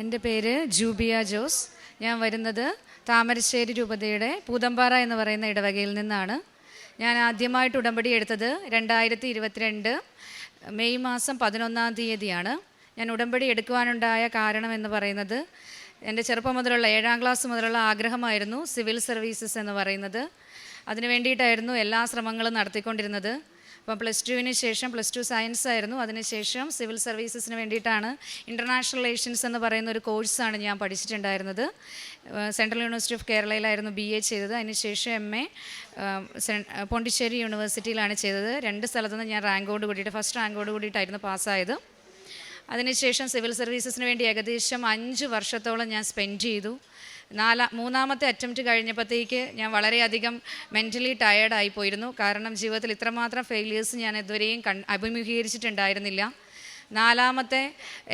എന്റെ പേര് ജൂബിയ ജോസ്. ഞാൻ വരുന്നത് താമരശ്ശേരി രൂപതയുടെ പൂതമ്പാറ എന്ന് പറയുന്ന ഇടവകയിൽ നിന്നാണ്. ഞാൻ ആദ്യമായിട്ട് ഉടമ്പടി എടുത്തത് രണ്ടായിരത്തി ഇരുപത്തിരണ്ട് മെയ് മാസം പതിനൊന്നാം തീയതിയാണ്. ഞാൻ ഉടമ്പടി എടുക്കുവാനുണ്ടായ കാരണം എന്ന് പറയുന്നത് എന്റെ ചെറുപ്പം മുതലുള്ള ഏഴാം ക്ലാസ് മുതലുള്ള ആഗ്രഹമായിരുന്നു സിവിൽ സർവീസസ് എന്ന് പറയുന്നത്. അതിനു വേണ്ടിയിട്ടായിരുന്നു എല്ലാ ശ്രമങ്ങളും നടത്തിക്കൊണ്ടിരുന്നത്. അപ്പം പ്ലസ് ടുവിന് ശേഷം പ്ലസ് ടു സയൻസ് ആയിരുന്നു. അതിനുശേഷം സിവിൽ സർവീസസിന് വേണ്ടിയിട്ടാണ് ഇന്റർനാഷണൽ റിലേഷൻസ് എന്ന് പറയുന്ന ഒരു കോഴ്സാണ് ഞാൻ പഠിച്ചിട്ടുണ്ടായിരുന്നത്. സെൻട്രൽ യൂണിവേഴ്സിറ്റി ഓഫ് കേരളയിലായിരുന്നു ബി എ ചെയ്തത്. അതിനുശേഷം എം എ പോണ്ടിച്ചേരി യൂണിവേഴ്സിറ്റിയിലാണ് ചെയ്തത്. രണ്ട് സ്ഥലത്തുനിന്ന് ഞാൻ റാങ്കോട് കൂടിയിട്ട് ഫസ്റ്റ് റാങ്കോട് കൂടിയിട്ടായിരുന്നു പാസ്സായത്. അതിനുശേഷം സിവിൽ സർവീസസിന് വേണ്ടി ഏകദേശം അഞ്ച് വർഷത്തോളം ഞാൻ സ്പെൻഡ് ചെയ്തു. നാലാ മൂന്നാമത്തെ അറ്റംപ്റ്റ് കഴിഞ്ഞപ്പോഴത്തേക്ക് ഞാൻ വളരെയധികം മെന്റലി ടയേർഡായി പോയിരുന്നു. കാരണം ജീവിതത്തിൽ ഇത്രമാത്രം ഫെയിലിയേഴ്സ് ഞാൻ ഇതുവരെയും കൺ അഭിമുഖീകരിച്ചിട്ടുണ്ടായിരുന്നില്ല. നാലാമത്തെ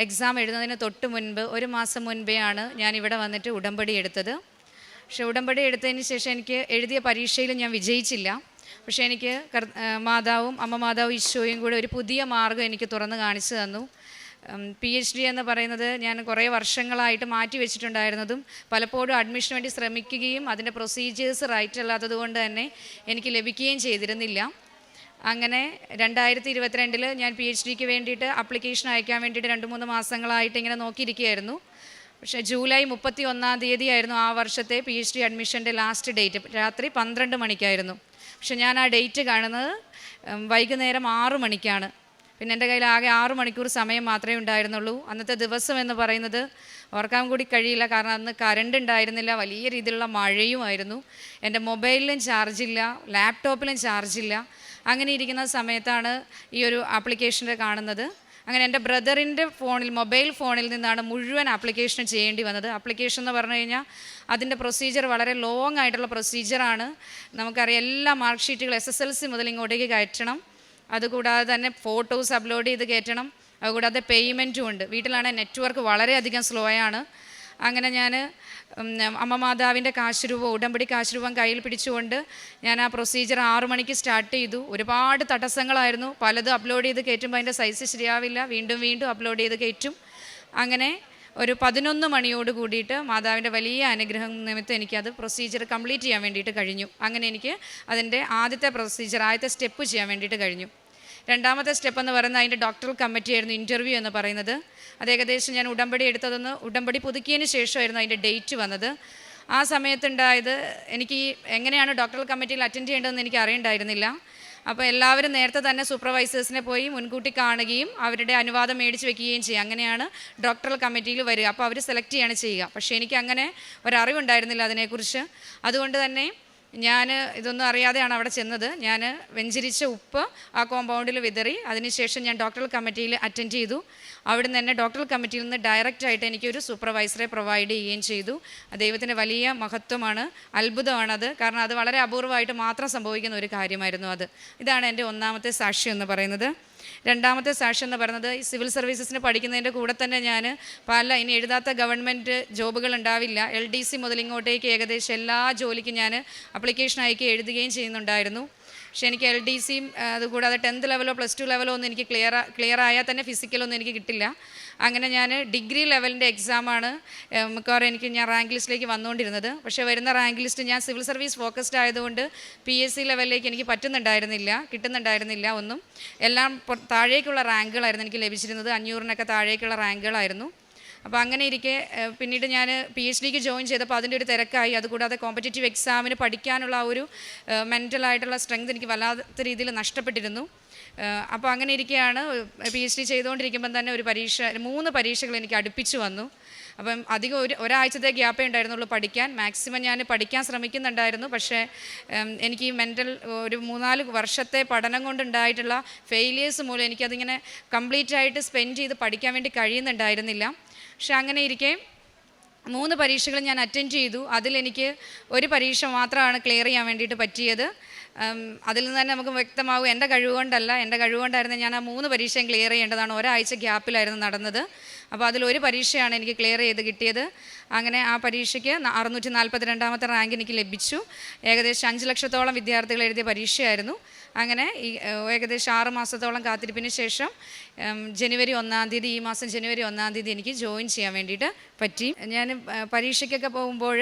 എക്സാം എഴുതുന്നതിന് തൊട്ട് മുൻപ് ഒരു മാസം മുൻപെയാണ് ഞാൻ ഇവിടെ വന്നിട്ട് ഉടമ്പടി എടുത്തത്. പക്ഷെ ഉടമ്പടി എടുത്തതിന് ശേഷം എനിക്ക് എഴുതിയ പരീക്ഷയിൽ ഞാൻ വിജയിച്ചില്ല. പക്ഷേ എനിക്ക് മാതാവും അമ്മ മാതാവും ഈശോയും കൂടെ ഒരു പുതിയ മാർഗം എനിക്ക് തുറന്ന് കാണിച്ചു തന്നു. പി എച്ച് ഡി എന്ന് പറയുന്നത് ഞാൻ കുറേ വർഷങ്ങളായിട്ട് മാറ്റി വെച്ചിട്ടുണ്ടായിരുന്നതും പലപ്പോഴും അഡ്മിഷന് വേണ്ടി ശ്രമിക്കുകയും അതിന്റെ പ്രൊസീജിയേഴ്സ് റൈറ്റ് അല്ലാത്തത് കൊണ്ട് തന്നെ എനിക്ക് ലഭിക്കുകയും ചെയ്തിരുന്നില്ല. അങ്ങനെ രണ്ടായിരത്തി ഇരുപത്തിരണ്ടിൽ ഞാൻ പി എച്ച് ഡിക്ക് വേണ്ടിയിട്ട് അപ്ലിക്കേഷൻ അയക്കാൻ വേണ്ടിയിട്ട് രണ്ട് മൂന്ന് മാസങ്ങളായിട്ട് ഇങ്ങനെ നോക്കിയിരിക്കുകയായിരുന്നു. പക്ഷേ ജൂലൈ മുപ്പത്തി ഒന്നാം തീയതിയായിരുന്നു ആ വർഷത്തെ പി എച്ച് ഡി അഡ്മിഷന്റെ ലാസ്റ്റ് ഡേറ്റ് രാത്രി പന്ത്രണ്ട് മണിക്കായിരുന്നു. പക്ഷെ ഞാൻ ആ ഡേറ്റ് കാണുന്നത് വൈകുന്നേരം ആറു മണിക്കാണ്. പിന്നെ എന്റെ കയ്യിൽ ആകെ ആറ് മണിക്കൂർ സമയം മാത്രമേ ഉണ്ടായിരുന്നുള്ളൂ. അന്നത്തെ ദിവസം എന്ന് പറയുന്നത് ഓർക്കാൻ കൂടി കഴിയില്ല. കാരണം അന്ന് കറണ്ട് ഉണ്ടായിരുന്നില്ല. വലിയ രീതിയിലുള്ള മഴയുമായിരുന്നു എന്റെ മൊബൈലിലും ചാർജില്ല ലാപ്ടോപ്പിലും ചാർജില്ല അങ്ങനെ ഇരിക്കുന്ന സമയത്താണ് ഈ ഒരു ആപ്ലിക്കേഷന്റെ കാണുന്നത്. അങ്ങനെ എന്റെ ബ്രദറിന്റെ ഫോണിൽ മൊബൈൽ ഫോണിൽ നിന്നാണ് മുഴുവൻ ആപ്ലിക്കേഷൻ ചെയ്യേണ്ടി വന്നത്. ആപ്ലിക്കേഷൻ എന്ന് പറഞ്ഞു കഴിഞ്ഞാൽ അതിന്റെ പ്രൊസീജിയർ വളരെ ലോങ് ആയിട്ടുള്ള പ്രൊസീജിയറാണ് നമുക്കറിയാം എല്ലാ മാർക്ക് ഷീറ്റുകളും എസ് എസ് എൽ സി മുതൽ ഇങ്ങോട്ടേക്ക് കയറ്റണം. അതുകൂടാതെ തന്നെ ഫോട്ടോസ് അപ്ലോഡ് ചെയ്ത് കയറ്റണം. അതുകൂടാതെ പേയ്മെന്റും ഉണ്ട്. വീട്ടിലാണെങ്കിൽ നെറ്റ്വർക്ക് വളരെയധികം സ്ലോ ആണ് അങ്ങനെ ഞാൻ അമ്മ മാതാവിന്റെ കാശുരൂപം ഉടമ്പടി കാശുരൂപം കയ്യിൽ പിടിച്ചുകൊണ്ട് ഞാൻ ആ പ്രൊസീജിയർ ആറു മണിക്ക് സ്റ്റാർട്ട് ചെയ്തു. ഒരുപാട് തടസ്സങ്ങളായിരുന്നു. പലതും അപ്ലോഡ് ചെയ്ത് കയറ്റുമ്പോൾ അതിന്റെ സൈസ് ശരിയാവില്ല. വീണ്ടും വീണ്ടും അപ്ലോഡ് ചെയ്ത് കയറ്റും. അങ്ങനെ ഒരു പതിനൊന്ന് മണിയോട് കൂടിയിട്ട് മാതാവിന്റെ വലിയ അനുഗ്രഹം നിമിത്തം എനിക്കത് പ്രൊസീജിയർ കംപ്ലീറ്റ് ചെയ്യാൻ വേണ്ടിയിട്ട് കഴിഞ്ഞു. അങ്ങനെ എനിക്ക് അതിന്റെ ആദ്യത്തെ പ്രൊസീജിയർ ആദ്യത്തെ സ്റ്റെപ്പ് ചെയ്യാൻ വേണ്ടിയിട്ട് കഴിഞ്ഞു. രണ്ടാമത്തെ സ്റ്റെപ്പ് എന്ന് പറയുന്നത് അതിന്റെ ഡോക്ടറൽ കമ്മിറ്റി ആയിരുന്നു ഇന്റർവ്യൂ എന്ന് പറയുന്നത്. അത് ഏകദേശം ഞാൻ ഉടമ്പടി എടുത്തതെന്ന് ഉടമ്പടി പുതുക്കിയതിന് ശേഷമായിരുന്നു അതിന്റെ ഡേറ്റ് വന്നത്. ആ സമയത്തുണ്ടായത് എനിക്ക് എങ്ങനെയാണ് ഡോക്ടറൽ കമ്മിറ്റിയിൽ അറ്റൻഡ് ചെയ്യേണ്ടതെന്ന് എനിക്ക് അറിയണ്ടായിരുന്നില്ല. അപ്പോൾ എല്ലാവരും നേരത്തെ തന്നെ സൂപ്പർവൈസേഴ്സിനെ പോയി മുൻകൂട്ടി കാണുകയും അവരുടെ അനുവാദം മേടിച്ച് വെക്കുകയും ചെയ്യും അങ്ങനെയാണ് ഡോക്ടറൽ കമ്മിറ്റിയിൽ വരിക. അപ്പോൾ അവർ സെലക്ട് ചെയ്യാണ് ചെയ്യുക. പക്ഷേ എനിക്ക് അങ്ങനെ ഒരറിവുണ്ടായിരുന്നില്ല അതിനെക്കുറിച്ച്. അതുകൊണ്ട് തന്നെ ഞാൻ ഇതൊന്നും അറിയാതെയാണ് അവിടെ ചെന്നത്. ഞാൻ വെഞ്ചരിച്ച ഉപ്പ് ആ കോമ്പൗണ്ടിൽ വിതറി അതിനുശേഷം ഞാൻ ഡോക്ടറൽ കമ്മിറ്റിയിൽ അറ്റൻഡ് ചെയ്തു. അവിടെ നിന്ന് തന്നെ ഡോക്ടറൽ കമ്മിറ്റിയിൽ നിന്ന് ഡയറക്റ്റായിട്ട് എനിക്കൊരു സൂപ്പർവൈസറെ പ്രൊവൈഡ് ചെയ്യുകയും ചെയ്തു. ദൈവത്തിന്റെ വലിയ മഹത്വമാണ് അത്ഭുതമാണത്. കാരണം അത് വളരെ അപൂർവമായിട്ട് മാത്രം സംഭവിക്കുന്ന ഒരു കാര്യമായിരുന്നു അത്. ഇതാണ് എന്റെ ഒന്നാമത്തെ സാക്ഷി എന്ന് പറയുന്നത്. രണ്ടാമത്തെ സാക്ഷ്യം എന്ന് പറയുന്നത് ഈ സിവിൽ സർവീസസിന് പഠിക്കുന്നതിന്റെ കൂടെ തന്നെ ഞാൻ പല ഇനി എഴുതാത്ത ഗവൺമെന്റ് ജോബുകൾ ഉണ്ടാവില്ല. എൽ ഡി സി മുതൽ ഇങ്ങോട്ടേക്ക് ഏകദേശം എല്ലാ ജോലിക്കും ഞാൻ അപ്ലിക്കേഷൻ അയക്കി എഴുതുകയും ചെയ്യുന്നുണ്ടായിരുന്നു. പക്ഷേ എനിക്ക് എൽ ഡി സിയും അതുകൂടാതെ ടെൻത്ത് ലെവലോ പ്ലസ് ടു ലെവലോ ഒന്നും എനിക്ക് ക്ലിയർ ക്ലിയർ ആയാൽ തന്നെ ഫിസിക്കലൊന്നും എനിക്ക് കിട്ടില്ല. അങ്ങനെ ഞാൻ ഡിഗ്രി ലെവലിന്റെ എക്സാമാണ്. മിക്കവാറും എനിക്ക് ഞാൻ റാങ്ക് ലിസ്റ്റിലേക്ക് വന്നുകൊണ്ടിരുന്നത്. പക്ഷേ വരുന്ന റാങ്ക് ലിസ്റ്റ് ഞാൻ സിവിൽ സർവീസ് ഫോക്കസ്ഡ് ആയതുകൊണ്ട് പി എസ് സി ലെവലിലേക്ക് എനിക്ക് പറ്റുന്നുണ്ടായിരുന്നില്ല കിട്ടുന്നുണ്ടായിരുന്നില്ല ഒന്നും. എല്ലാം താഴേക്കുള്ള റാങ്കുകളായിരുന്നു എനിക്ക് ലഭിച്ചിരുന്നത്. അഞ്ഞൂറിനൊക്കെ താഴേക്കുള്ള റാങ്കുകളായിരുന്നു. അപ്പോൾ അങ്ങനെ ഇരിക്കെ പിന്നീട് ഞാൻ പി എച്ച് ഡിക്ക് ജോയിൻ ചെയ്തപ്പോൾ അതിന്റെ ഒരു തിരക്കായി. അതുകൂടാതെ കോമ്പറ്റേറ്റീവ് എക്സാമിന് പഠിക്കാനുള്ള ആ ഒരു മെന്റലായിട്ടുള്ള സ്ട്രെങ്ത് എനിക്ക് വല്ലാത്ത രീതിയിൽ നഷ്ടപ്പെട്ടിരുന്നു. അപ്പോൾ അങ്ങനെ ഇരിക്കുകയാണ് പി എച്ച് ഡി ചെയ്തുകൊണ്ടിരിക്കുമ്പം തന്നെ ഒരു പരീക്ഷ മൂന്ന് പരീക്ഷകൾ എനിക്ക് അടുപ്പിച്ച് വന്നു. അപ്പം അധികം ഒരു ഒരാഴ്ചത്തെ ഗ്യാപ്പേ ഉണ്ടായിരുന്നുള്ളൂ പഠിക്കാൻ. മാക്സിമം ഞാൻ പഠിക്കാൻ ശ്രമിക്കുന്നുണ്ടായിരുന്നു. പക്ഷേ എനിക്ക് മെന്റൽ ഒരു മൂന്നാൽ വർഷത്തെ പഠനം കൊണ്ടുണ്ടായിട്ടുള്ള ഫെയിലിയേഴ്സ് മൂലം എനിക്കതിങ്ങനെ കംപ്ലീറ്റ് ആയിട്ട് സ്പെൻഡ് ചെയ്ത് പഠിക്കാൻ വേണ്ടി കഴിയുന്നുണ്ടായിരുന്നില്ല. പക്ഷെ അങ്ങനെ ഇരിക്കെ മൂന്ന് പരീക്ഷകൾ ഞാൻ അറ്റൻഡ് ചെയ്തു. അതിലെനിക്ക് ഒരു പരീക്ഷ മാത്രമാണ് ക്ലിയർ ചെയ്യാൻ വേണ്ടിയിട്ട് പറ്റിയത്. അതിൽ നിന്ന് തന്നെ നമുക്ക് വ്യക്തമാവും എന്റെ കഴിവുകൊണ്ടല്ല. എന്റെ കഴിവുകൊണ്ടായിരുന്നു ഞാൻ ആ മൂന്ന് പരീക്ഷയും ക്ലിയർ ചെയ്യേണ്ടതാണ്. ഒരാഴ്ച ഗ്യാപ്പിലായിരുന്നു നടന്നത്. അപ്പോൾ അതിലൊരു പരീക്ഷയാണ് എനിക്ക് ക്ലിയർ ചെയ്ത് കിട്ടിയത്. അങ്ങനെ ആ പരീക്ഷയ്ക്ക് അറുന്നൂറ്റി നാൽപ്പത്തി രണ്ടാമത്തെ റാങ്ക് എനിക്ക് ലഭിച്ചു. ഏകദേശം അഞ്ച് ലക്ഷത്തോളം വിദ്യാർത്ഥികൾ എഴുതിയ പരീക്ഷയായിരുന്നു. അങ്ങനെ ഈ ഏകദേശം ആറ് മാസത്തോളം കാത്തിരിപ്പിന് ശേഷം ജനുവരി ഒന്നാം തീയതി ഈ മാസം ജനുവരി ഒന്നാം തീയതി എനിക്ക് ജോയിൻ ചെയ്യാൻ വേണ്ടിയിട്ട് പറ്റി. ഞാൻ പരീക്ഷയ്ക്കൊക്കെ പോകുമ്പോൾ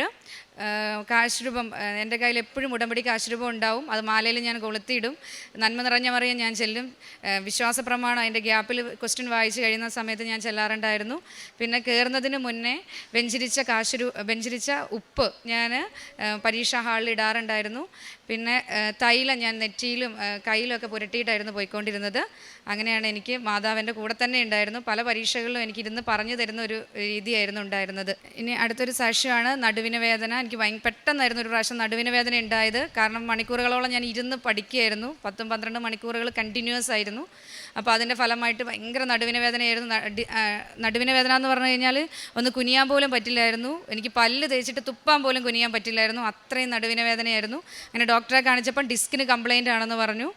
കാശ് രൂപം എന്റെ കയ്യിൽ എപ്പോഴും ഉടമ്പടി കാശ്രൂപം ഉണ്ടാവും. അത് മാലയിൽ ഞാൻ കൊളുത്തിയിടും. നന്മ നിറഞ്ഞ മറിയം ഞാൻ ചെല്ലും. വിശ്വാസ പ്രമാണം അതിന്റെ ഗ്യാപ്പിൽ ക്വസ്റ്റ്യൻ വായിച്ച് കഴിയുന്ന സമയത്ത് ഞാൻ ചെല്ലാറുണ്ടായിരുന്നു. പിന്നെ കയറുന്നതിന് മുന്നേ വെഞ്ചിരിച്ച കാശ്രൂ വെഞ്ചിരിച്ച ഉപ്പ് ഞാൻ പരീക്ഷാ ഹാളിൽ ഇടാറുണ്ടായിരുന്നു. പിന്നെ തൈല ഞാൻ നെറ്റിയിലും കയ്യിലുമൊക്കെ പുരട്ടിയിട്ടായിരുന്നു പോയിക്കൊണ്ടിരുന്നത്. അങ്ങനെയാണ് എനിക്ക് മാതാവിന്റെ കൂടെ തന്നെ ഉണ്ടായിരുന്നു. പല പരീക്ഷകളിലും എനിക്കിരുന്ന് പറഞ്ഞു തരുന്ന ഒരു രീതിയായിരുന്നു ഉണ്ടായിരുന്നത്. ഇനി അടുത്തൊരു സാക്ഷ്യമാണ് നടുവിന് വേദന എനിക്ക് ഭയ പെട്ടെന്നായിരുന്നു ഒരു പ്രാവശ്യം നടുവിന് വേദന ഉണ്ടായത്. കാരണം മണിക്കൂറുകളോളം ഞാൻ ഇരുന്ന് പഠിക്കുകയായിരുന്നു. പത്തും പന്ത്രണ്ട് മണിക്കൂറുകൾ കണ്ടിന്യൂസ് ആയിരുന്നു. അപ്പോൾ അതിന്റെ ഫലമായിട്ട് ഭയങ്കര നടുവിന് വേദനയായിരുന്നു. നടി- നടുവിന് വേദന എന്ന് പറഞ്ഞു കഴിഞ്ഞാൽ ഒന്ന് കുനിയാൻ പോലും പറ്റില്ലായിരുന്നു. എനിക്ക് പല്ല് തേച്ചിട്ട് തുപ്പാൻ പോലും കുനിയാൻ പറ്റില്ലായിരുന്നു. അത്രയും നടുവിന് വേദനയായിരുന്നു. അങ്ങനെ ഡോക്ടറെ കാണിച്ചപ്പം ഡിസ്കിന് കംപ്ലൈന്റ് ആണെന്ന് പറഞ്ഞു.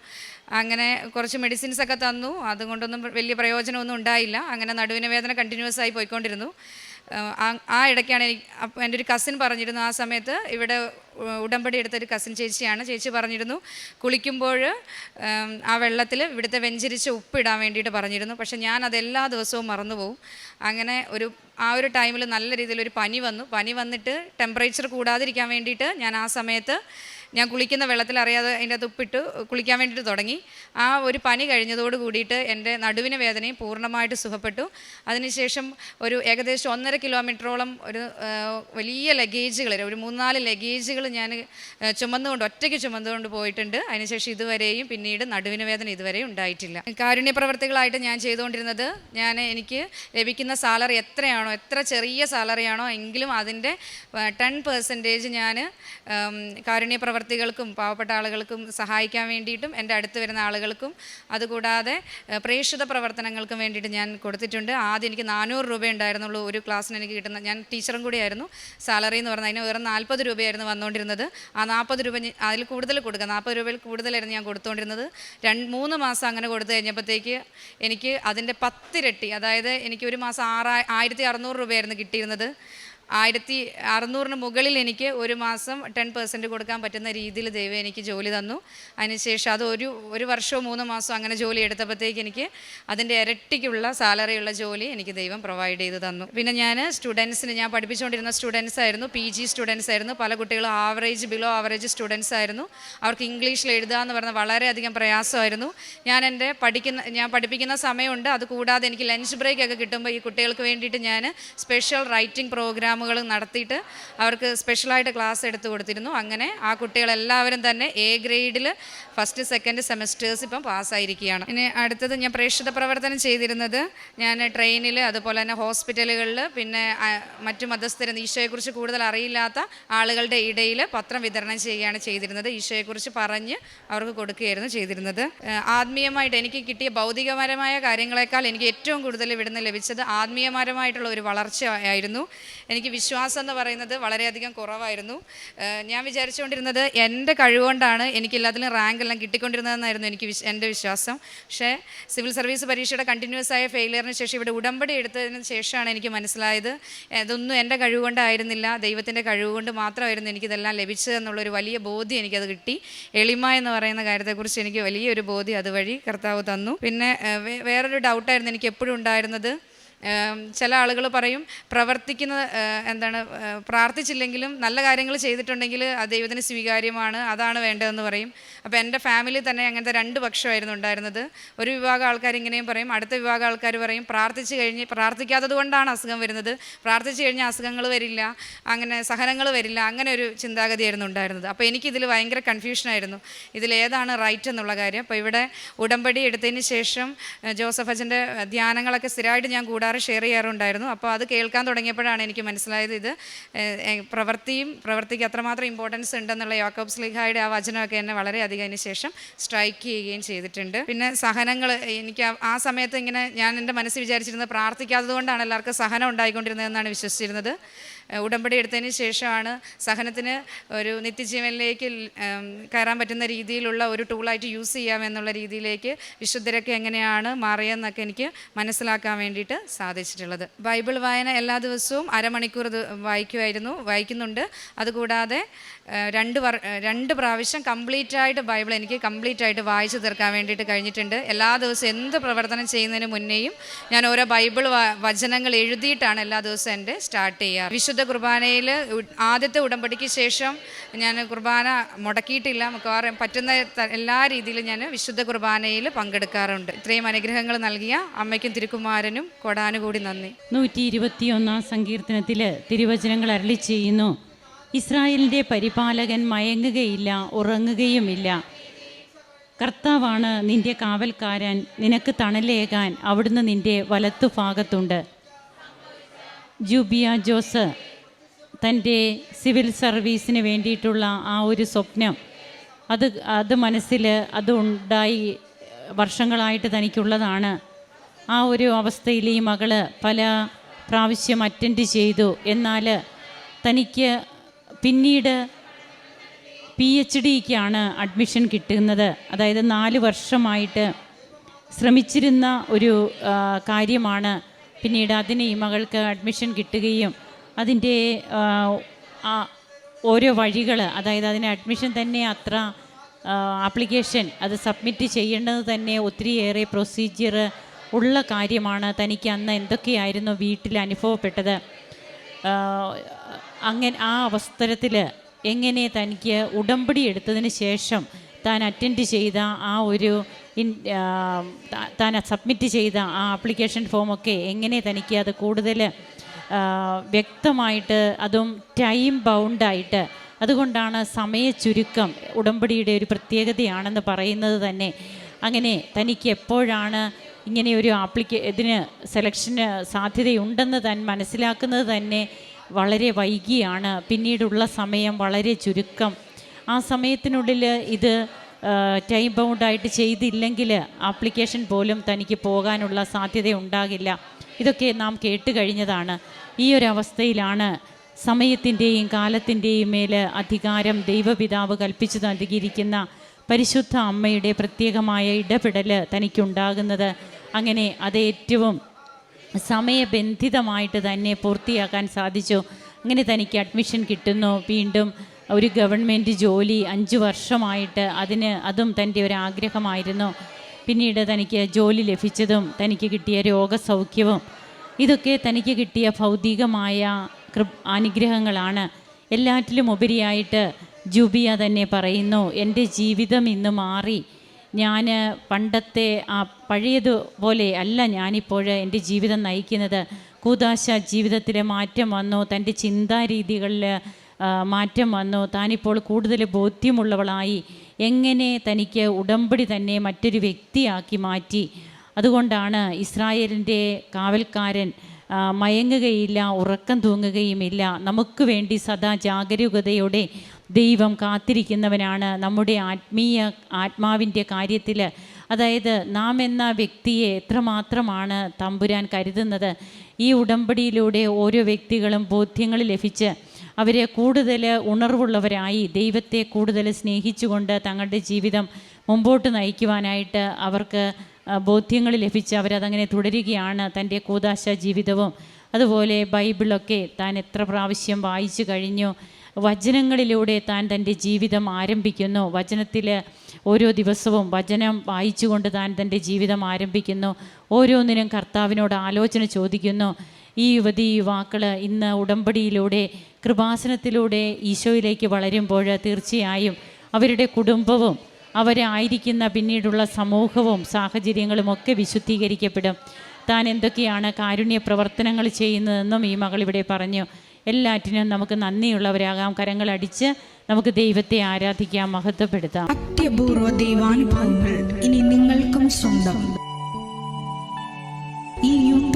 അങ്ങനെ കുറച്ച് മെഡിസിൻസ് ഒക്കെ തന്നു. അതുകൊണ്ടൊന്നും വലിയ പ്രയോജനമൊന്നും ഉണ്ടായില്ല. അങ്ങനെ നടുവിന് വേദന കണ്ടിന്യൂസ് ആയി പോയിക്കൊണ്ടിരുന്നു. ആ- ഇടയ്ക്കാണ് എനിക്ക് എന്റെ ഒരു കസിൻ പറഞ്ഞിരുന്നു ആ സമയത്ത്. ഇവിടെ ഉടമ്പടി എടുത്തൊരു കസിൻ ചേച്ചിയാണ്. ചേച്ചി പറഞ്ഞിരുന്നു കുളിക്കുമ്പോൾ ആ വെള്ളത്തിൽ ഇവിടുത്തെ വെഞ്ചരിച്ച് ഉപ്പിടാൻ വേണ്ടിയിട്ട് പറഞ്ഞിരുന്നു. പക്ഷേ ഞാൻ അതെല്ലാ ദിവസവും മറന്നുപോകും അങ്ങനെ ഒരു ആ ഒരു ടൈമിൽ നല്ല രീതിയിൽ ഒരു പനി വന്നു. പനി വന്നിട്ട് ടെമ്പറേച്ചർ കൂടാതിരിക്കാൻ വേണ്ടിയിട്ട് ഞാൻ ആ സമയത്ത് ഞാൻ കുളിക്കുന്ന വെള്ളത്തിൽ അറിയാതെ അതിന്റെ അത് ഉപ്പിട്ട് കുളിക്കാൻ വേണ്ടിയിട്ട് തുടങ്ങി. ആ ഒരു പനി കഴിഞ്ഞതോട് കൂടിയിട്ട് എന്റെ നടുവിന് വേദനയും പൂർണമായിട്ട് സുഖപ്പെട്ടു. അതിനുശേഷം ഒരു ഏകദേശം ഒന്നര കിലോമീറ്ററോളം ഒരു വലിയ ലഗേജുകൾ ഒരു മൂന്നാൽ ലഗേജുകൾ ഞാൻ ചുമന്നുകൊണ്ട് ഒറ്റയ്ക്ക് ചുമന്നുകൊണ്ട് പോയിട്ടുണ്ട്. അതിനുശേഷം ഇതുവരെയും പിന്നീട് നടുവിന് വേദന ഇതുവരെ ഉണ്ടായിട്ടില്ല. കാരുണ്യ പ്രവർത്തികളായിട്ട് ഞാൻ ചെയ്തുകൊണ്ടിരുന്നത് ഞാൻ എനിക്ക് ലഭിക്കുന്ന സാലറി എത്രയാണോ എത്ര ചെറിയ സാലറിയാണോ എങ്കിലും അതിന്റെ ടെൻ പെർസെന്റേജ് ഞാൻ കാരുണ്യ പ്രവർത്തികൾക്കും പാവപ്പെട്ട ആളുകൾക്കും സഹായിക്കാൻ വേണ്ടിയിട്ടും എന്റെ അടുത്ത് വരുന്ന ആളുകൾക്കും അതുകൂടാതെ പ്രേക്ഷിത പ്രവർത്തനങ്ങൾക്കും വേണ്ടിയിട്ട് ഞാൻ കൊടുത്തിട്ടുണ്ട്. ആദ്യം എനിക്ക് നാനൂറ് രൂപ ഉണ്ടായിരുന്നുള്ളൂ ഒരു ക്ലാസ്സിന് എനിക്ക് കിട്ടുന്ന ഞാൻ ടീച്ചറും കൂടിയായിരുന്നു. സാലറി എന്ന് പറഞ്ഞാൽ അതിന് വേറെ നാൽപ്പത് രൂപയായിരുന്നു വന്നുകൊണ്ടിരുന്നത്. ആ നാൽപ്പത് രൂപ അതിൽ കൂടുതൽ കൊടുക്കുക നാൽപ്പത് രൂപയിൽ കൂടുതലായിരുന്നു ഞാൻ കൊടുത്തുകൊണ്ടിരുന്നത്. രണ്ട് മൂന്ന് മാസം അങ്ങനെ കൊടുത്തു കഴിഞ്ഞപ്പോഴത്തേക്ക് എനിക്ക് അതിന്റെ പത്തിരട്ടി അതായത് എനിക്ക് ഒരു മാസം ആറാ ആയിരത്തി അറുന്നൂറ് രൂപയായിരുന്നു കിട്ടിയിരുന്നത്. ആയിരത്തി അറുന്നൂറിന് മുകളിൽ എനിക്ക് ഒരു മാസം ടെൻ പെർസെന്റ് കൊടുക്കാൻ പറ്റുന്ന രീതിയിൽ ദൈവം എനിക്ക് ജോലി തന്നു. അതിനുശേഷം അത് ഒരു ഒരു വർഷമോ മൂന്ന് മാസമോ അങ്ങനെ ജോലി എടുത്തപ്പോഴത്തേക്ക് എനിക്ക് അതിന്റെ ഇരട്ടിക്കുള്ള സാലറിയുള്ള ജോലി എനിക്ക് ദൈവം പ്രൊവൈഡ് ചെയ്ത് തന്നു. പിന്നെ ഞാൻ സ്റ്റുഡൻസിന് ഞാൻ പഠിപ്പിച്ചുകൊണ്ടിരുന്ന സ്റ്റുഡൻസ് ആയിരുന്നു പി ജി സ്റ്റുഡൻസ് ആയിരുന്നു. പല കുട്ടികളും ആവറേജ് ബിലോ ആവറേജ് സ്റ്റുഡൻസ് ആയിരുന്നു. അവർക്ക് ഇംഗ്ലീഷിൽ എഴുതുക എന്ന് പറഞ്ഞാൽ വളരെയധികം പ്രയാസമായിരുന്നു. ഞാൻ എന്റെ പഠിക്കുന്ന ഞാൻ പഠിപ്പിക്കുന്ന സമയമുണ്ട്. അത് കൂടാതെ എനിക്ക് ലഞ്ച് ബ്രേക്ക് ഒക്കെ കിട്ടുമ്പോൾ ഈ കുട്ടികൾക്ക് വേണ്ടിയിട്ട് ഞാൻ സ്പെഷ്യൽ റൈറ്റിംഗ് പ്രോഗ്രാമുകൾ നടത്തിയിട്ട് അവർക്ക് സ്പെഷ്യലായിട്ട് ക്ലാസ് എടുത്തു കൊടുത്തിരുന്നു. അങ്ങനെ ആ കുട്ടികളെല്ലാവരും തന്നെ എ ഗ്രേഡിൽ ഫസ്റ്റ് സെക്കൻഡ് സെമസ്റ്റേഴ്സ് ഇപ്പം പാസ്സായിരിക്കുകയാണ്. ഇനി അടുത്തത് ഞാൻ പ്രേക്ഷിത പ്രവർത്തനം ചെയ്തിരുന്നത് ഞാൻ ട്രെയിനിൽ അതുപോലെ തന്നെ ഹോസ്പിറ്റലുകളിൽ പിന്നെ മറ്റു മതസ്ഥരെ ഈശോയെക്കുറിച്ച് കൂടുതൽ അറിയില്ലാത്ത ആളുകളുടെ ഇടയിൽ പത്രം വിതരണം ചെയ്യുകയാണ് ചെയ്തിരുന്നത്. ഈശോയെക്കുറിച്ച് പറഞ്ഞ് അവർക്ക് കൊടുക്കുകയായിരുന്നു ചെയ്തിരുന്നത്. ആത്മീയമായിട്ട് എനിക്ക് കിട്ടിയ ഭൗതികപരമായ കാര്യങ്ങളെക്കാൾ എനിക്ക് ഏറ്റവും കൂടുതൽ ഇവിടുന്ന് ലഭിച്ചത് ആത്മീയപരമായിട്ടുള്ള ഒരു വളർച്ച ആയിരുന്നു. എനിക്ക് വിശ്വാസം എന്ന് പറയുന്നത് വളരെയധികം കുറവായിരുന്നു. ഞാൻ വിചാരിച്ചുകൊണ്ടിരുന്നത് എന്റെ കഴിവുകൊണ്ടാണ് എനിക്ക് എല്ലാത്തിലും റാങ്ക് എല്ലാം കിട്ടിക്കൊണ്ടിരുന്നതെന്നായിരുന്നു എനിക്ക് എന്റെ വിശ്വാസം. പക്ഷേ സിവിൽ സർവീസ് പരീക്ഷയുടെ കണ്ടിന്യൂസ് ആയ ഫെയിലിയറിന് ശേഷം ഇവിടെ ഉടമ്പടി എടുത്തതിന് ശേഷമാണ് എനിക്ക് മനസ്സിലായത്. ഇതൊന്നും എന്റെ കഴിവുകൊണ്ടായിരുന്നില്ല. ദൈവത്തിന്റെ കഴിവുകൊണ്ട് മാത്രമായിരുന്നു എനിക്കിതെല്ലാം ലഭിച്ചതെന്നുള്ളൊരു വലിയ ബോധ്യം എനിക്കത് കിട്ടി. എളിമ എന്ന് പറയുന്ന കാര്യത്തെക്കുറിച്ച് എനിക്ക് വലിയൊരു ബോധ്യം അതുവഴി കർത്താവ് തന്നു. പിന്നെ വേറൊരു ഡൗട്ടായിരുന്നു എനിക്ക് എപ്പോഴും ഉണ്ടായിരുന്നത്. ചില ആളുകൾ പറയും പ്രവർത്തിക്കുന്ന എന്താണ് പ്രാർത്ഥിച്ചില്ലെങ്കിലും നല്ല കാര്യങ്ങൾ ചെയ്തിട്ടുണ്ടെങ്കിൽ അത് ദൈവത്തിന് സ്വീകാര്യമാണ് അതാണ് വേണ്ടതെന്ന് പറയും. അപ്പോൾ എന്റെ ഫാമിലി തന്നെ അങ്ങനത്തെ രണ്ട് പക്ഷമായിരുന്നു ഉണ്ടായിരുന്നത്. ഒരു വിഭാഗം ആൾക്കാർ ഇങ്ങനെയും പറയും അടുത്ത വിഭാഗം ആൾക്കാർ പറയും പ്രാർത്ഥിച്ച് കഴിഞ്ഞ് പ്രാർത്ഥിക്കാത്തത് കൊണ്ടാണ് അസുഖം വരുന്നത് പ്രാർത്ഥിച്ച് കഴിഞ്ഞാൽ അസുഖങ്ങൾ വരില്ല അങ്ങനെ സഹനങ്ങൾ വരില്ല അങ്ങനെ ഒരു ചിന്താഗതിയായിരുന്നു ഉണ്ടായിരുന്നത്. അപ്പോൾ എനിക്കിതിൽ ഭയങ്കര കൺഫ്യൂഷനായിരുന്നു ഇതിലേതാണ് റൈറ്റ് എന്നുള്ള കാര്യം. അപ്പോൾ ഇവിടെ ഉടമ്പടി എടുത്തതിന് ശേഷം ജോസഫ് അച്ഛന്റെ ധ്യാനങ്ങളൊക്കെ സ്ഥിരമായിട്ട് ഞാൻ കൂടാറ് ഷെയർ ചെയ്യാറുണ്ടായിരുന്നു. അപ്പോൾ അത് കേൾക്കാൻ തുടങ്ങിയപ്പോഴാണ് എനിക്ക് മനസ്സിലായത് ഇത്. പ്രവൃത്തിയും പ്രവൃത്തിക്ക് അത്രമാത്രം ഇമ്പോർട്ടൻസ് ഉണ്ടെന്നുള്ള യാക്കോബ് സ്ലിഹായുടെ ആ വചനമൊക്കെ എന്നെ വളരെയധികം അതിന് ശേഷം സ്ട്രൈക്ക് ചെയ്യുകയും ചെയ്തിട്ടുണ്ട്. പിന്നെ സഹനങ്ങൾ എനിക്ക് ആ- സമയത്ത് ഇങ്ങനെ ഞാൻ എന്റെ മനസ്സിൽ വിചാരിച്ചിരുന്നത് പ്രാർത്ഥിക്കാത്തത് കൊണ്ടാണ് എല്ലാവർക്കും സഹനം ഉണ്ടായിക്കൊണ്ടിരുന്നതെന്നാണ് വിശ്വസിച്ചിരുന്നത്. ഉടമ്പടി എടുത്തതിന് ശേഷമാണ് സഹനത്തിന് ഒരു നിത്യജീവനിലേക്ക് കയറാൻ പറ്റുന്ന രീതിയിലുള്ള ഒരു ടൂളായിട്ട് യൂസ് ചെയ്യാമെന്നുള്ള രീതിയിലേക്ക് വിശുദ്ധരൊക്കെ എങ്ങനെയാണ് മാറിയെന്നൊക്കെ എനിക്ക് മനസ്സിലാക്കാൻ വേണ്ടിയിട്ട് സാധിച്ചിട്ടുള്ളത്. ബൈബിൾ വായന എല്ലാ ദിവസവും അരമണിക്കൂർ വായിക്കുമായിരുന്നു വായിക്കുന്നുണ്ട്. അതുകൂടാതെ രണ്ട് വർ രണ്ട് പ്രാവശ്യം കംപ്ലീറ്റ് ആയിട്ട് ബൈബിൾ എനിക്ക് കംപ്ലീറ്റ് ആയിട്ട് വായിച്ചു തീർക്കാൻ വേണ്ടിയിട്ട് കഴിഞ്ഞിട്ടുണ്ട്. എല്ലാ ദിവസവും എന്ത് പ്രവർത്തനം ചെയ്യുന്നതിന് മുന്നേയും ഞാൻ ഓരോ ബൈബിൾ വചനങ്ങൾ എഴുതിയിട്ടാണ് എല്ലാ ദിവസവും എന്റെ സ്റ്റാർട്ട് ചെയ്യുക. വിശുദ്ധ കുർബാനയിൽ ഉ- ആദ്യത്തെ ഉടമ്പടിക്ക് ശേഷം ഞാൻ കുർബാന മുടക്കിയിട്ടില്ല. മിക്കവാറും പറ്റുന്ന എല്ലാ രീതിയിലും ഞാൻ വിശുദ്ധ കുർബാനയിൽ പങ്കെടുക്കാറുണ്ട്. ഇത്രയും അനുഗ്രഹങ്ങൾ നൽകിയ അമ്മയ്ക്കും തിരുക്കുമാരനും കൊടാനുകൂടി നന്ദി. നൂറ്റി ഇരുപത്തിയൊന്നാം സങ്കീർത്തനത്തിൽ തിരുവചനങ്ങൾ അരളി ചെയ്യുന്നു. ഇസ്രായേലിന്റെ പരിപാലകൻ മയങ്ങുകയില്ല ഉറങ്ങുകയുമില്ല. കർത്താവാണ് നിന്റെ കാവൽക്കാരൻ നിനക്ക് തണലേകാൻ അവിടുന്ന് നിന്റെ വലത്തുഭാഗത്തുണ്ട്. ജൂബിയ ജോസ് തന്റെ സിവിൽ സർവീസിന് വേണ്ടിയിട്ടുള്ള ആ ഒരു സ്വപ്നം അത് അത് മനസ്സിൽ അത് ഉണ്ടായി വർഷങ്ങളായിട്ട് തനിക്കുള്ളതാണ്. ആ ഒരു അവസ്ഥയിൽ ഈ മകൾ പല പ്രാവശ്യം അറ്റൻഡ് ചെയ്തു. എന്നാൽ തനിക്ക് പിന്നീട് പി എച്ച് ഡിക്കാണ് അഡ്മിഷൻ കിട്ടുന്നത്. അതായത് നാല് വർഷമായിട്ട് ശ്രമിച്ചിരുന്ന ഒരു കാര്യമാണ്. പിന്നീട് അതിന് ഈ മകൾക്ക് അഡ്മിഷൻ കിട്ടുകയും അതിന്റെ ഓരോ വഴികൾ അതായത് അതിന് അഡ്മിഷൻ തന്നെ അത്ര ആപ്ലിക്കേഷൻ അത് സബ്മിറ്റ് ചെയ്യേണ്ടത് തന്നെ ഒത്തിരിയേറെ പ്രൊസീജിയർ ഉള്ള കാര്യമാണ്. തനിക്ക് അന്ന് എന്തൊക്കെയായിരുന്നു വീട്ടിൽ അനുഭവപ്പെട്ടത്? അങ്ങനെ ആ അവസരത്തിൽ എങ്ങനെ തനിക്ക് ഉടമ്പടി എടുത്തതിന് ശേഷം താൻ അറ്റൻഡ് ചെയ്ത ആ ഒരു ഇൻ താൻ സബ്മിറ്റ് ചെയ്ത ആ ആപ്ലിക്കേഷൻ ഫോമൊക്കെ എങ്ങനെ തനിക്ക് അത് കൂടുതൽ വ്യക്തമായിട്ട് അതും ടൈം ബൗണ്ടായിട്ട് അതുകൊണ്ടാണ് സമയ ചുരുക്കം ഉടമ്പടിയുടെ ഒരു പ്രത്യേകതയാണെന്ന് പറയുന്നത് തന്നെ. അങ്ങനെ തനിക്ക് എപ്പോഴാണ് ഇങ്ങനെ ഒരു ആപ്ലിക്കേ ഇതിന് സെലക്ഷന് സാധ്യതയുണ്ടെന്ന് താൻ മനസ്സിലാക്കുന്നത് തന്നെ വളരെ വൈകിയാണ്. പിന്നീടുള്ള സമയം വളരെ ചുരുക്കം. ആ സമയത്തിനുള്ളിൽ ഇത് ടൈം ബൗണ്ടായിട്ട് ചെയ്തില്ലെങ്കിൽ ആപ്ലിക്കേഷൻ പോലും തനിക്ക് പോകാനുള്ള സാധ്യത ഉണ്ടാകില്ല ഇതൊക്കെ നാം കേട്ട് കഴിഞ്ഞതാണ്. ഈ ഒരു അവസ്ഥയിലാണ് സമയത്തിന്റെയും കാലത്തിന്റെയും മേൽ അധികാരം ദൈവപിതാവ് കൽപ്പിച്ചു നൽകിയിരിക്കുന്ന പരിശുദ്ധ അമ്മയുടെ പ്രത്യേകമായ ഇടപെടൽ തനിക്കുണ്ടാകുന്നത്. അങ്ങനെ അത് ഏറ്റവും സമയബന്ധിതമായിട്ട് തന്നെ പൂർത്തിയാക്കാൻ സാധിച്ചു. അങ്ങനെ തനിക്ക് അഡ്മിഷൻ കിട്ടുന്നു. വീണ്ടും ഒരു ഗവൺമെന്റ് ജോലി അഞ്ച് വർഷമായിട്ട് അതിന് അതും തന്റെ ഒരു ആഗ്രഹമായിരുന്നു പിന്നീട് തനിക്ക് ജോലി ലഭിച്ചതും തനിക്ക് കിട്ടിയ രോഗസൗഖ്യവും ഇതൊക്കെ തനിക്ക് കിട്ടിയ ഭൗതികമായ അനുഗ്രഹങ്ങളാണ്. എല്ലാറ്റിലും ഉപരിയായിട്ട് ജൂബിയ തന്നെ പറയുന്നു എന്റെ ജീവിതം ഇന്ന് മാറി. ഞാൻ പണ്ടത്തെ ആ പഴയതുപോലെ അല്ല ഞാനിപ്പോൾ എന്റെ ജീവിതം നയിക്കുന്നത്. കൂതാശ ജീവിതത്തിലെ മാറ്റം വന്നു തന്റെ ചിന്താരീതികളിൽ മാറ്റം വന്നു. താനിപ്പോൾ കൂടുതൽ ബോധ്യമുള്ളവളായി. എങ്ങനെ തനിക്ക് ഉടമ്പടി തന്നെ മറ്റൊരു വ്യക്തിയാക്കി മാറ്റി? അതുകൊണ്ടാണ് ഇസ്രായേലിന്റെ കാവൽക്കാരൻ മയങ്ങുകയില്ല ഉറക്കം തൂങ്ങുകയുമില്ല. നമുക്ക് വേണ്ടി സദാ ജാഗരൂകതയോടെ ദൈവം കാത്തിരിക്കുന്നവനാണ് നമ്മുടെ ആത്മീയ ആത്മാവിന്റെ കാര്യത്തിൽ. അതായത് നാം എന്ന വ്യക്തിയെ എത്രമാത്രമാണ് തമ്പുരാൻ കരുതുന്നത്? ഈ ഉടമ്പടിയിലൂടെ ഓരോ വ്യക്തികളും ബോധ്യങ്ങൾ ലഭിച്ച് അവരെ കൂടുതൽ ഉണർവുള്ളവരായി ദൈവത്തെ കൂടുതൽ സ്നേഹിച്ചുകൊണ്ട് തങ്ങളുടെ ജീവിതം മുമ്പോട്ട് നയിക്കുവാനായിട്ട് അവർക്ക് ബോധ്യങ്ങൾ ലഭിച്ച് അവരതങ്ങനെ തുടരുകയാണ് തന്റെ കൂതാശ ജീവിതവും. അതുപോലെ ബൈബിളൊക്കെ താൻ എത്ര പ്രാവശ്യം വായിച്ചു കഴിഞ്ഞു. വചനങ്ങളിലൂടെ താൻ തന്റെ ജീവിതം ആരംഭിക്കുന്നു. വചനത്തിൽ ഓരോ ദിവസവും വചനം വായിച്ചുകൊണ്ട് താൻ തന്റെ ജീവിതം ആരംഭിക്കുന്നു. ഓരോന്നിനും കർത്താവിനോട് ആലോചന ചോദിക്കുന്നു. ഈ യുവതി യുവാക്കൾ ഇന്ന് ഉടമ്പടിയിലൂടെ കൃപാസനത്തിലൂടെ ഈശോയിലേക്ക് വളരുമ്പോൾ തീർച്ചയായും അവരുടെ കുടുംബവും അവരായിരിക്കുന്ന പിന്നീടുള്ള സമൂഹവും സാഹചര്യങ്ങളും ഒക്കെ വിശുദ്ധീകരിക്കപ്പെടും. താൻ എന്തൊക്കെയാണ് കാരുണ്യ പ്രവർത്തനങ്ങൾ ചെയ്യുന്നതെന്നും ഈ മകൾ ഇവിടെ പറഞ്ഞു. എല്ലാറ്റിനും നമുക്ക് നന്ദിയുള്ളവരാകാം. കരങ്ങളടിച്ച് നമുക്ക് ദൈവത്തെ ആരാധിക്കാം മഹത്വപ്പെടുത്താം. അത്യപൂർവ ദൈവാനുഭവങ്ങൾ ഇനി നിങ്ങൾക്കും സ്വന്തം. ഈ യൂട്യൂബ്